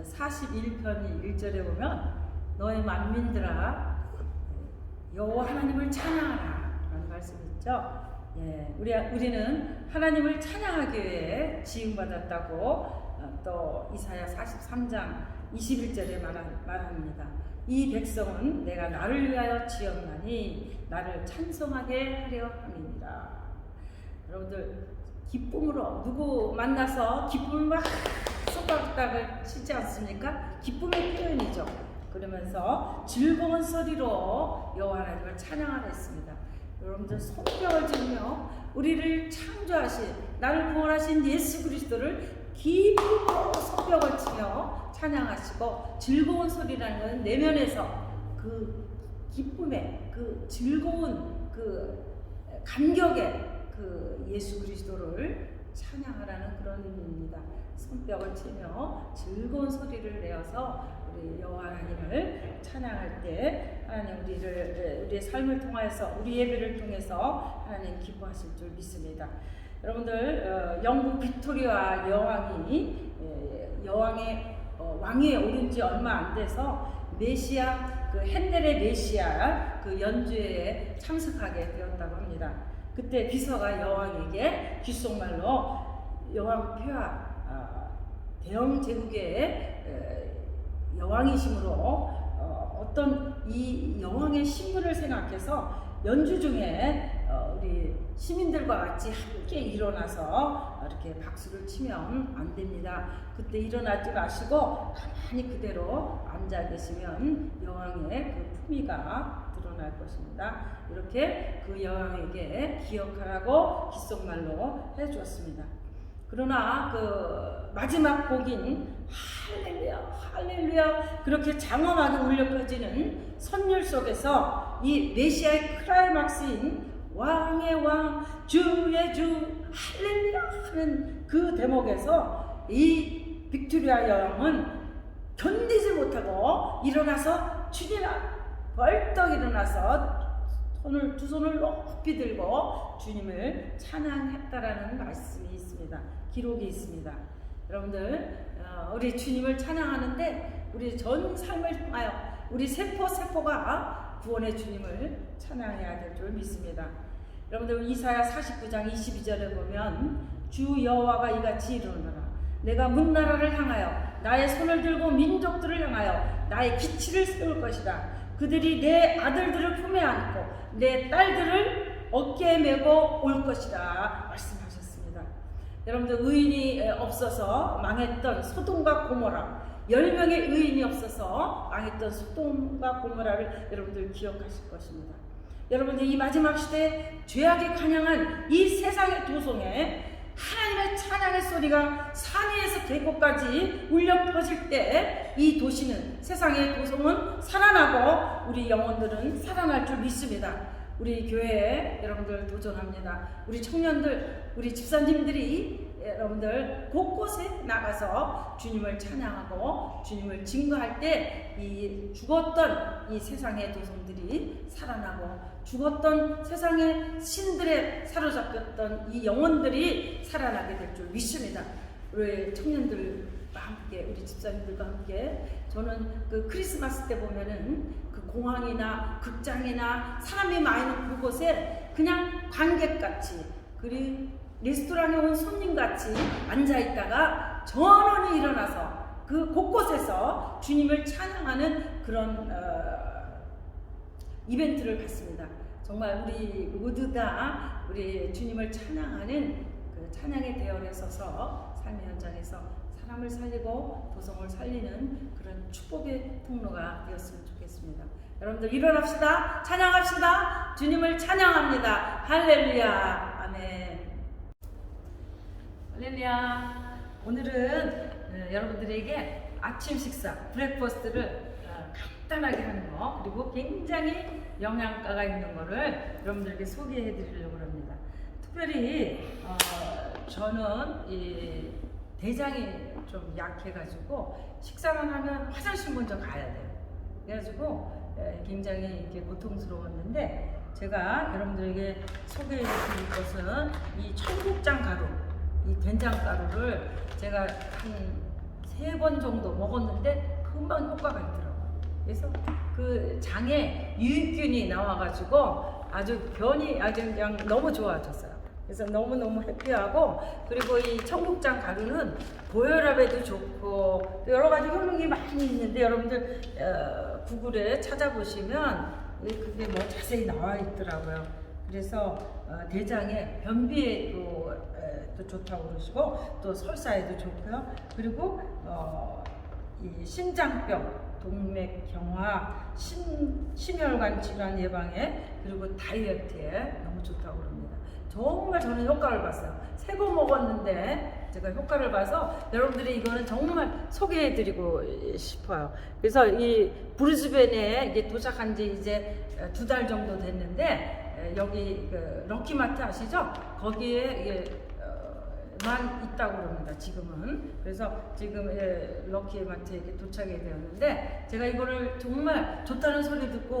시편 41편 1절에 보면 너의 만민들아 여호와 하나님을 찬양하라 라는 말씀이 있죠. 예, 우리 우리는 하나님을 찬양하기 위해 지음 받았다고 어, 또 이사야 43장 21절에 말한, 말합니다. 이 백성은 내가 나를 위하여 지었나니 나를 찬송하게 하려 함이니라. 여러분들 기쁨으로 누구 만나서 기쁨을 막 손가락을 치지 않습니까? 기쁨의 표현이죠. 그러면서 즐거운 소리로 여호와 하나님을 찬양하라 했습니다. 여러분들 손뼉을 치며 우리를 창조하신 나를 구원하신 예수 그리스도를 기쁨으로 손뼉을 치며 찬양하시고 즐거운 소리라는 건 내면에서 그 기쁨의 그 즐거운 그 감격의 그 예수 그리스도를 찬양하라는 그런 의미입니다. 손뼉을 치며 즐거운 소리를 내어서 우리 여호와 하나님을 찬양할 때 하나님 우리를 우리의 삶을 통해서 우리 예배를 통해서 하나님 기뻐하실 줄 믿습니다. 여러분들 어, 영국 빅토리아 여왕이 에, 여왕의 어, 왕위에 오른 지 얼마 안 돼서 메시아 그 핸델의 메시아 그 연주회에 참석하게 되었다고 합니다. 그때 비서가 여왕에게 귓속말로 여왕 폐하 아, 대영 제국의 에, 여왕이심으로 어, 어떤 이 여왕의 신분을 생각해서 연주 중에 어, 우리 시민들과 같이 함께 일어나서 이렇게 박수를 치면 안 됩니다. 그때 일어나지 마시고 가만히 그대로 앉아 계시면 여왕의 그 품위가 드러날 것입니다. 이렇게 그 여왕에게 기억하라고 귓속말로 해주었습니다. 그러나 그 마지막 곡인 할렐루야 할렐루야 그렇게 장엄하게 울려 퍼지는 선율 속에서 이 메시아의 클라이막스인 왕의 왕 주의 주 할렐루야 하는 그 대목에서 이 빅토리아 여왕은 견디지 못하고 일어나서 주님아 벌떡 일어나서 손을 두 손을 높이 들고 주님을 찬양했다라는 말씀이 있습니다. 기록이 있습니다. 여러분들 어, 우리 주님을 찬양하는데 우리 전 삶을 통하여 우리 세포 세포가 구원의 주님을 찬양해야 될 줄 믿습니다. 여러분들 이사야 49장 22절에 보면 주 여호와가 이같이 이르노라 내가 문나라를 향하여 나의 손을 들고 민족들을 향하여 나의 기치를 세울 것이다. 그들이 내 아들들을 품에 안고 내 딸들을 어깨에 메고 올 것이다 말씀하셨습니다. 여러분들 의인이 없어서 망했던 소돔과 고모라 열 명의 의인이 없어서 망했던 소돔과 고모라를 여러분들 기억하실 것입니다. 여러분들 이 마지막 시대 죄악에 관양한 이 세상의 도성에 하나님의 찬양의 소리가 산 위에서 계곡까지 울려 퍼질 때 이 도시는 세상의 도성은 살아나고 우리 영혼들은 살아날 줄 믿습니다. 우리 교회에 여러분들 도전합니다. 우리 청년들, 우리 집사님들이 여러분들 곳곳에 나가서 주님을 찬양하고 주님을 증거할 때 이 죽었던 이 세상의 도성들이 살아나고 죽었던 세상의 신들에 사로잡혔던 이 영혼들이 살아나게 될 줄 믿습니다. 우리 청년들과 함께 우리 집사님들과 함께 저는 그 크리스마스 때 보면은 그 공항이나 극장이나 사람이 많은 그곳에 그냥 관객같이 그리고 레스토랑에 온 손님같이 앉아 있다가 전원이 일어나서 그 곳곳에서 주님을 찬양하는 그런 어, 이벤트를 봤습니다. 정말 우리 모두 다 우리 주님을 찬양하는 그 찬양의 대열에 서서 삶의 현장에서 사람을 살리고 도성을 살리는 그런 축복의 통로가 되었으면 좋겠습니다. 여러분들 일어납시다. 찬양합시다. 주님을 찬양합니다. 할렐루야. 아멘. 할렐루야. 오늘은 어, 여러분들에게 아침 식사, 브렉퍼스트를 어, 간단하게 하는 거, 그리고 굉장히 영양가가 있는 거를 여러분들에게 소개해 드리려고 합니다. 특별히, 어, 저는 이 대장이 좀 약해가지고 식사만 하면 화장실 먼저 가야 돼요. 그래가지고 에, 굉장히 이렇게 고통스러웠는데 제가 여러분들에게 소개해 드릴 것은 이 청국장 가루, 이 된장 가루를 제가 한 세 번 정도 먹었는데 금방 효과가 있더라고요. 그래서 그 장에 유익균이 나와가지고 아주 변이 아주 그냥 너무 좋아졌어요. 그래서 너무너무 해피하고 그리고 이 청국장 가루는 고혈압에도 좋고 또 여러 가지 효능이 많이 있는데 여러분들 어, 구글에 찾아보시면 이 그게 뭐 자세히 나와 있더라고요. 그래서 어, 대장에 변비에도 에, 또 좋다고 그러시고 또 설사에도 좋고요. 그리고 어, 이 심장병, 동맥 경화, 심, 심혈관 질환 예방에 그리고 다이어트에 너무 좋다고 그럽니다. 정말 저는 효과를 봤어요. 세 번 먹었는데 제가 효과를 봐서 여러분들이 이거는 정말 소개해드리고 싶어요. 그래서 이 이게 도착한 지 이제 두 달 정도 됐는데 에, 여기 그 럭키마트 아시죠? 거기에 만 있다고 그럽니다. 지금은 그래서 지금 예, 럭키마트에 이렇게 도착이 되었는데 제가 이거를 정말 좋다는 소리 듣고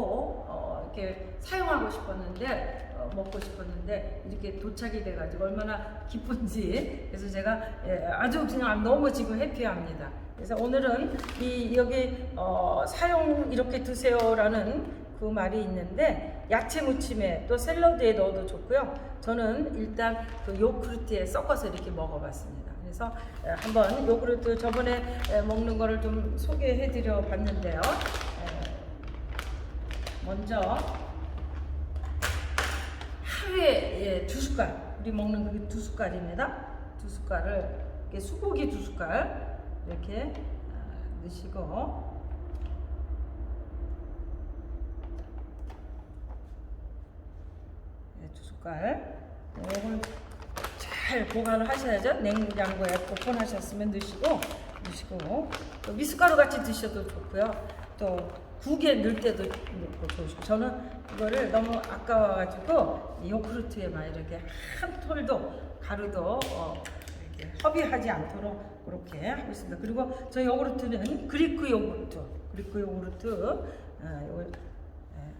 어, 이렇게 사용하고 싶었는데 어, 먹고 싶었는데 이렇게 도착이 돼가지고 얼마나 기쁜지 그래서 제가 예, 아주 그냥 너무 지금 해피합니다. 그래서 오늘은 이 여기 어, 사용 이렇게 드세요라는 그 말이 있는데 야채 무침에 또 샐러드에 넣어도 좋고요. 저는 일단 그 요구르트에 섞어서 이렇게 먹어봤습니다. 그래서 에, 한번 요구르트 저번에 에, 먹는 거를 좀 소개해 드려 봤는데요. 에, 먼저 하루에 예, 두 숟갈 우리 먹는 그게 두 숟갈입니다. 두 숟갈을 이렇게 수고기 두 숟갈 이렇게 아, 넣으시고 숟갈. 이걸 잘 보관을 하셔야죠. 냉장고에 오픈하셨으면 넣으시고, 넣으시고, 또 미숫가루 같이 드셔도 좋고요. 또 국에 넣을 때도 넣고 좋으시고. 저는 이거를 너무 아까워가지고 이 요구르트에만 이렇게 한 톨도 가루도 어, 이렇게 허비하지 않도록 그렇게 하고 있습니다. 그리고 저 요구르트는 그리크 요구르트, 그리크 요구르트, 어, 요걸, 예.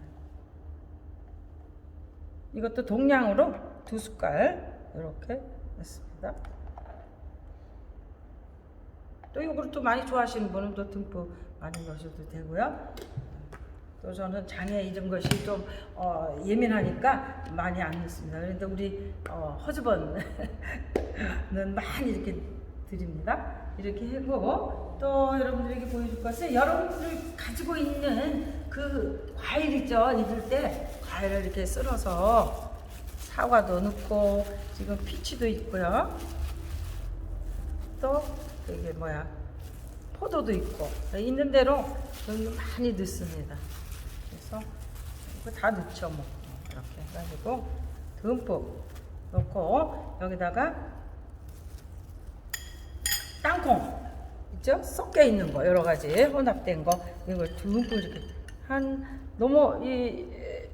이것도 동량으로 두 숟갈 이렇게 넣습니다. 또 요구르트 많이 좋아하시는 분은 또 듬뿍 많이 넣으셔도 되고요. 또 저는 장에 이런 것이 좀 어, 예민하니까 많이 안 넣습니다. 그런데 우리 어, 허즈번은 많이 이렇게 드립니다. 이렇게 하고 또 여러분들에게 보여줄 것은 여러분들이 가지고 있는 그 과일 있죠. 입을 때 과일을 이렇게 썰어서 사과도 넣고 지금 피치도 있고요. 또 이게 뭐야 포도도 있고 있는 대로 여기 많이 넣습니다. 그래서 이거 다 넣죠 뭐 이렇게 해가지고 듬뿍 넣고 여기다가 땅콩 있죠? 섞여 있는 거 여러 가지 혼합된 거 이걸 듬뿍 이렇게 한 너무 이 에,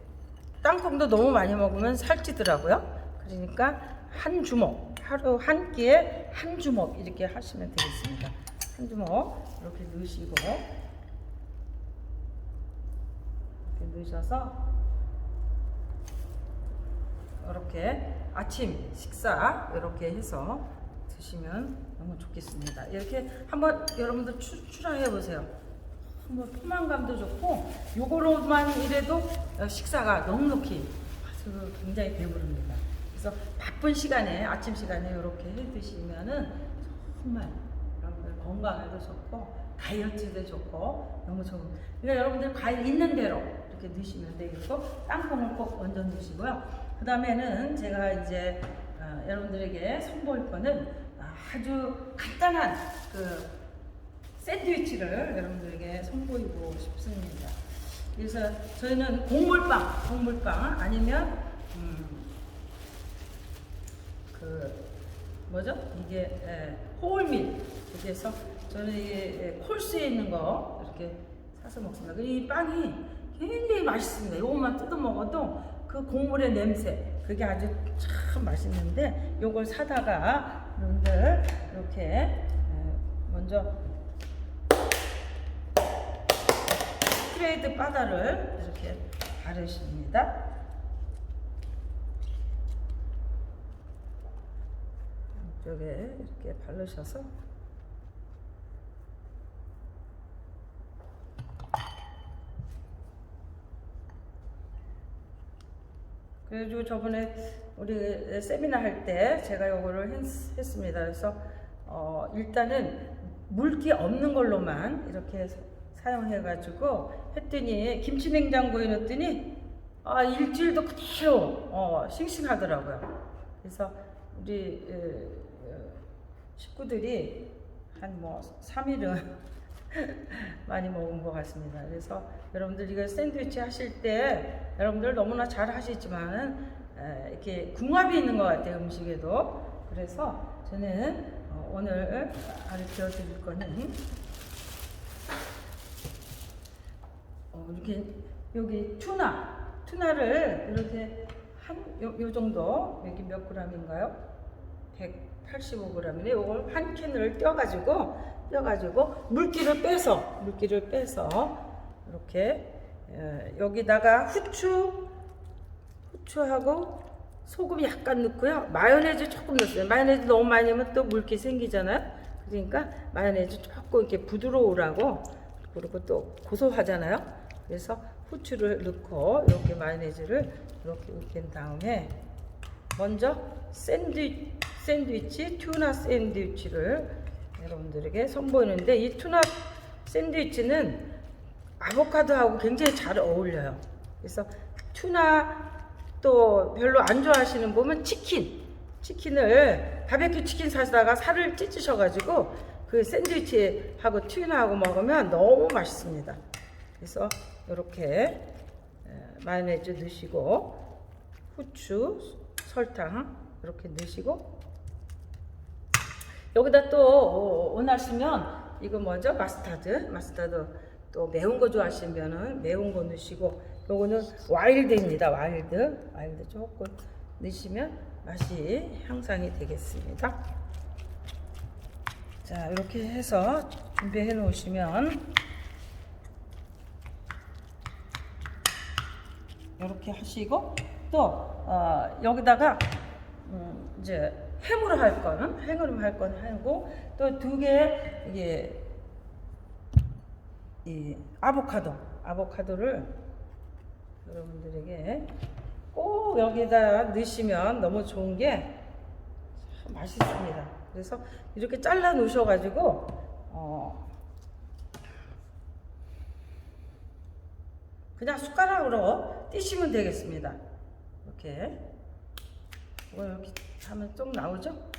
땅콩도 너무 많이 먹으면 살찌더라고요. 그러니까 한 주먹 하루 한 끼에 한 주먹 이렇게 하시면 되겠습니다. 한 주먹 이렇게 넣으시고 이렇게 넣으셔서 이렇게 아침 식사 이렇게 해서 드시면 너무 좋겠습니다. 이렇게 한번 여러분들 추, 출하해 보세요. 한번 포만감도 좋고 요거로만 이래도 어, 식사가 넉넉히 아주 굉장히 배부릅니다. 그래서 바쁜 시간에 아침 시간에 이렇게 해 드시면은 정말 여러분들 건강에도 좋고 다이어트도 좋고 너무 좋은. 그러니까 여러분들 과일 있는 대로 이렇게 넣으시면 되겠고 땅콩을 꼭 얹어 넣으시고요. 그 다음에는 제가 이제 어, 여러분들에게 선보일 거는 아주 간단한 그 샌드위치를 여러분들에게 선보이고 싶습니다. 그래서 저희는 곡물빵, 곡물빵 아니면 음, 그 뭐죠? 이게 에, 호울밀 그래서 저는 이 에, 콜스에 있는 거 이렇게 사서 먹습니다. 그리고 이 빵이 굉장히 맛있습니다. 이것만 뜯어 먹어도 그 곡물의 냄새 그게 아주 참 맛있는데 요걸 사다가 여러분들 이렇게 에, 먼저 스트레이트 바다를 이렇게 바르십니다. 이쪽에 이렇게 바르셔서 그리고 저번에 우리 세미나 할 때 제가 요거를 했, 습니다 그래서 어, 일단은 물기 없는 걸로만 이렇게 사- 사용해가지고 했더니 김치 냉장고에 넣었더니 아 일주일도 그대로 어, 싱싱하더라고요. 그래서 우리 에, 에, 식구들이 한 뭐 3일은 많이 먹은 것 같습니다. 그래서 여러분들 이거 샌드위치 하실 때 여러분들 너무나 잘 하시지만은 에, 이렇게 궁합이 있는 것 같아요 음식에도. 그래서 저는 어, 오늘 가르쳐 드릴 거는 어, 이렇게 여기 투나 투나를 이렇게 한요 정도 여기 몇 g인가요? 185g인데 이걸 한 캔을 떼어가지고 떼어가지고 물기를 빼서 물기를 빼서 이렇게 에, 여기다가 후추 후추하고 소금 약간 넣고요. 마요네즈 조금 넣었어요. 마요네즈 너무 많이 넣으면 또 물기 생기잖아요. 그러니까 마요네즈 조금 이렇게 부드러우라고 그리고 또 고소하잖아요 그래서 후추를 넣고 이렇게 마요네즈를 이렇게 으깬 다음에 먼저 샌드위, 샌드위치, 튜나 샌드위치를 여러분들에게 선보이는데 이 튜나 샌드위치는 아보카도하고 굉장히 잘 어울려요. 그래서 튜나 또 별로 안 좋아하시는 분은 치킨, 치킨을 바베큐 치킨 사다가 살을 찢으셔가지고 그 샌드위치하고 튜나하고 먹으면 너무 맛있습니다. 그래서 이렇게 마요네즈 넣으시고 후추, 설탕 이렇게 넣으시고 여기다 또 어, 원하시면 이거 뭐죠? 마스타드, 마스타드 또 매운 거 좋아하시면은 매운 거 넣으시고 요거는 와일드입니다. 와일드, 와일드 조금 넣으시면 맛이 향상이 되겠습니다. 자 이렇게 해서 준비해 놓으시면 이렇게 하시고 또 어, 여기다가 음, 이제 행으로 할 거는 행으로 할 거는 하고 또 두 개 이게 이 아보카도 아보카도를 여러분들에게 꼭 여기다 넣으시면 너무 좋은 게참 맛있습니다. 그래서 이렇게 잘라 놓으셔가지고 어, 그냥 숟가락으로 띄시면 되겠습니다. 이렇게 이거 이렇게 하면 좀 나오죠?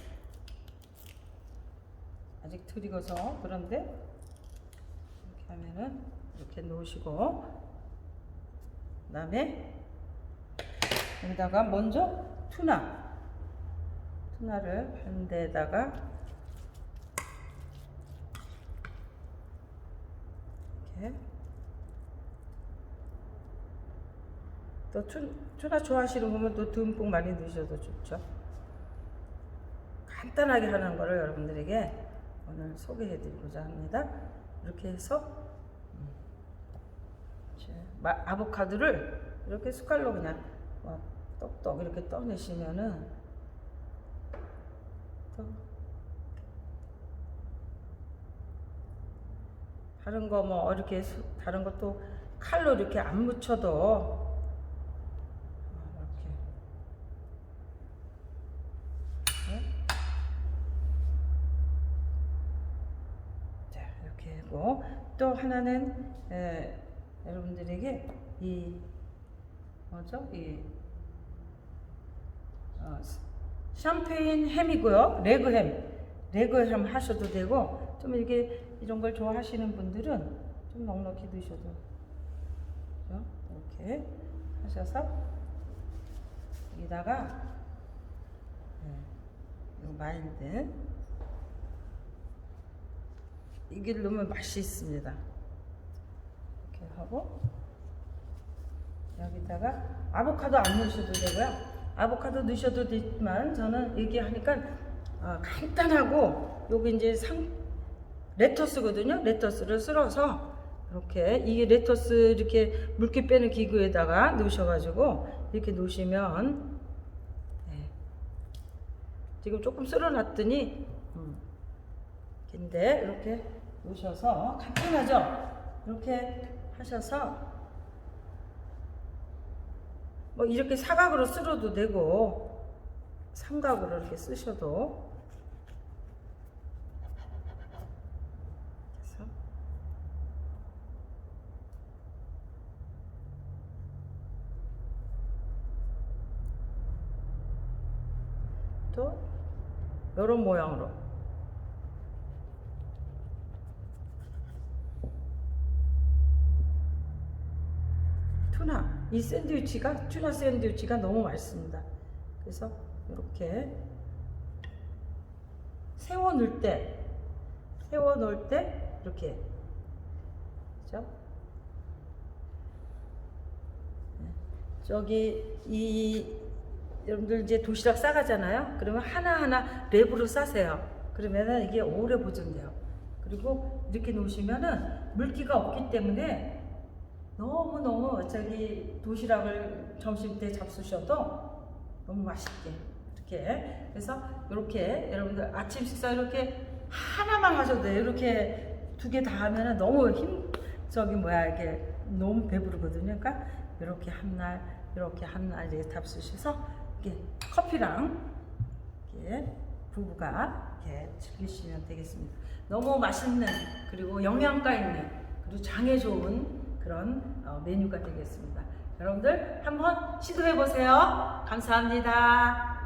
아직 덜 익어서 그런데 이렇게 하면은 이렇게 놓으시고 그 다음에 여기다가 먼저 투나 투나를 한 대에다가 이렇게 또 투, 투나 좋아하시는 분은 또 듬뿍 많이 넣으셔도 좋죠. 간단하게 하는 거를 여러분들에게 오늘 소개해 드리고자 합니다. 이렇게 해서 음, 아보카도를 이렇게 숟갈로 그냥 막 똑똑 이렇게 떠내시면은 또 다른 거 뭐 이렇게 수- 다른 것도 칼로 이렇게 안 묻혀도 어, 이렇게 네? 자 이렇게 하고 또 하나는 에, 여러분들에게 이 뭐죠? 이 어, 샴페인 햄이고요. 레그햄. 레그햄 하셔도 되고 좀 이게 이런 걸 좋아하시는 분들은 좀 넉넉히 드셔도 그죠? 이렇게 하셔서 여기다가 네, 이 마일드 이게 넣으면 맛이 있습니다. 이렇게 하고 여기다가 아보카도 안 넣으셔도 되고요. 아보카도 넣으셔도 되지만 저는 얘기하니까 아, 간단하고 여기 이제 상 레터스거든요. 레터스를 쓸어서 이렇게 이게 레터스 이렇게 물기 빼는 기구에다가 넣으셔가지고 이렇게 놓으시면 네. 지금 조금 쓸어놨더니 음, 근데 이렇게 놓으셔서 간단하죠. 이렇게 하셔서 뭐 이렇게 사각으로 쓸어도 되고 삼각으로 이렇게 쓰셔도 또 이런 모양으로 투나 이 샌드위치가 투나 샌드위치가 너무 맛있습니다. 그래서 이렇게 세워 넣을 때 세워 넣을 때 이렇게 그죠? 네. 저기 이 여러분들 이제 도시락 싸가잖아요. 그러면 하나하나 랩으로 싸세요. 그러면은 이게 오래 보존돼요. 그리고 이렇게 놓으시면은 물기가 없기 때문에 너무너무 저기 도시락을 점심 때 잡수셔도 너무 맛있게 이렇게 그래서 이렇게 여러분들 아침 식사 이렇게 하나만 하셔도 돼요. 이렇게 두 개 다 하면은 너무 힘 저기 뭐야 이렇게 너무 배부르거든요. 그러니까 이렇게 한 날 이렇게 한 날 이렇게 잡수셔서 이렇게 커피랑 이렇게 부부가 이렇게 즐기시면 되겠습니다. 너무 맛있는 그리고 영양가 있는 그리고 장에 좋은 그런 어, 메뉴가 되겠습니다. 여러분들 한번 시도해 보세요. 감사합니다.